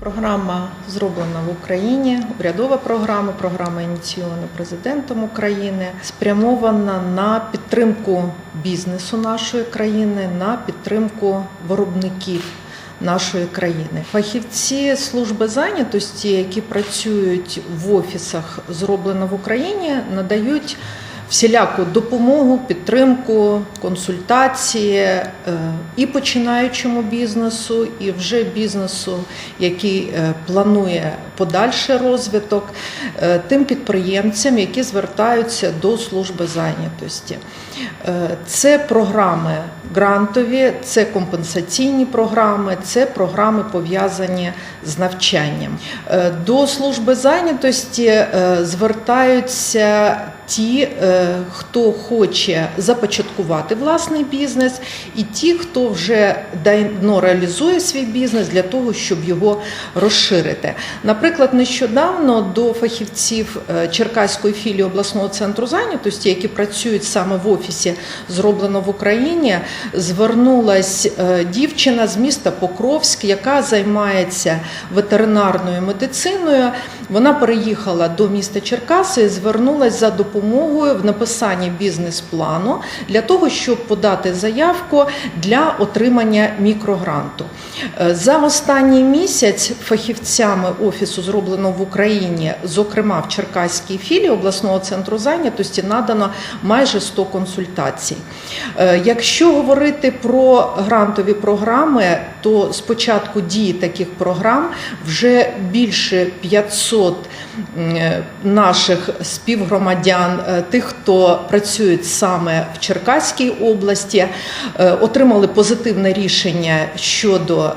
Програма зроблена в Україні, урядова програма, програма ініційована президентом України, спрямована на підтримку бізнесу нашої країни, на підтримку виробників нашої країни. Фахівці служби зайнятості, які працюють в офісах зроблено в Україні, надають всіляку допомогу, підтримку, консультації е, і починаючому бізнесу, і вже бізнесу, який е, планує подальший розвиток, е, тим підприємцям, які звертаються до служби зайнятості. Це програми грантові, це компенсаційні програми, це програми пов'язані з навчанням. До служби зайнятості звертаються ті, е, хто хоче започаткувати власний бізнес, і ті, хто вже давно реалізує свій бізнес для того, щоб його розширити. Наприклад, нещодавно до фахівців е, Черкаської філії обласного центру зайнятості, які працюють саме в офісі, зроблено в Україні, звернулась е, дівчина з міста Покровськ, яка займається ветеринарною медициною. Вона переїхала до міста Черкаси і звернулася за допомогою в написанні бізнес-плану для того, щоб подати заявку для отримання мікрогранту. Е, За останній місяць фахівцями офісу зроблено в Україні, зокрема в Черкаській філії обласного центру зайнятості, надано майже 100 консультацій. Е, Якщо говорити про грантові програми, то з початку дії таких програм вже більше 500 е, наших співгромадян, е, тих, хто працюють саме в Черкаській області, е, отримали позитивне рішення щодо е,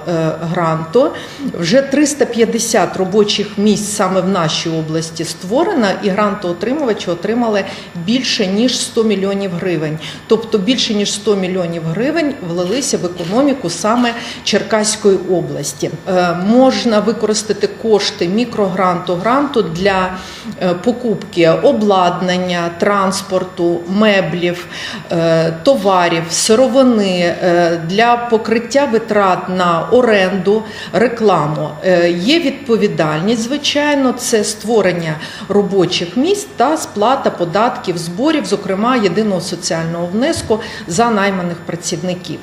гранту. Вже 350 робочих місць саме в нашій області створено, і грантоотримувачі отримали більше ніж 100 мільйонів гривень. Тобто більше ніж 100 мільйонів гривень влилися в економіку саме Черкаської області. Можна використати кошти мікрогранту гранту для покупки обладнання, транспорту, меблів, е, товарів, сировини е, для покриття витрат на оренду, рекламу. Е, Є відповідальність, звичайно, це створення робочих місць та сплата податків, зборів, зокрема єдиного соціального внеску за найманих працівників.